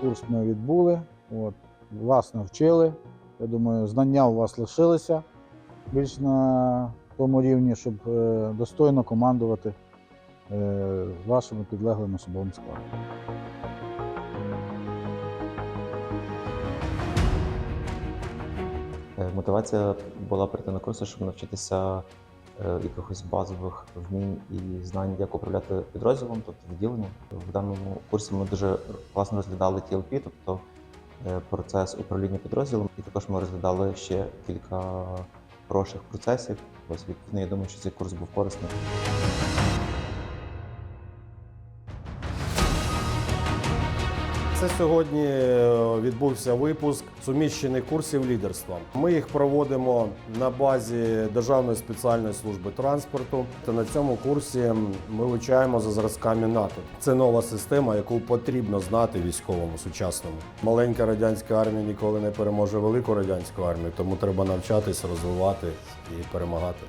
курс ми відбули. От, вас навчили. Я думаю, знання у вас лишилися більш на тому рівні, щоб е, достойно командувати е, вашими підлеглими особовим складом. Е, Мотивація була прийти на курси, щоб навчитися якихось базових вмінь і знань, як управляти підрозділом, тобто відділенням. В даному курсі ми дуже класно розглядали TLP, тобто е, процес управління підрозділом, і також ми розглядали ще кілька хороших процесів. Ось відповідно, я думаю, що цей курс був корисний. Це сьогодні е, відбувся випуск суміщених курсів лідерства. Ми їх проводимо на базі Державної спеціальної служби транспорту. Та на цьому курсі ми вивчаємо за зразками НАТО. Це нова система, яку потрібно знати військовому сучасному. Маленька радянська армія ніколи не переможе велику радянську армію, тому треба навчатись, розвивати і перемагати.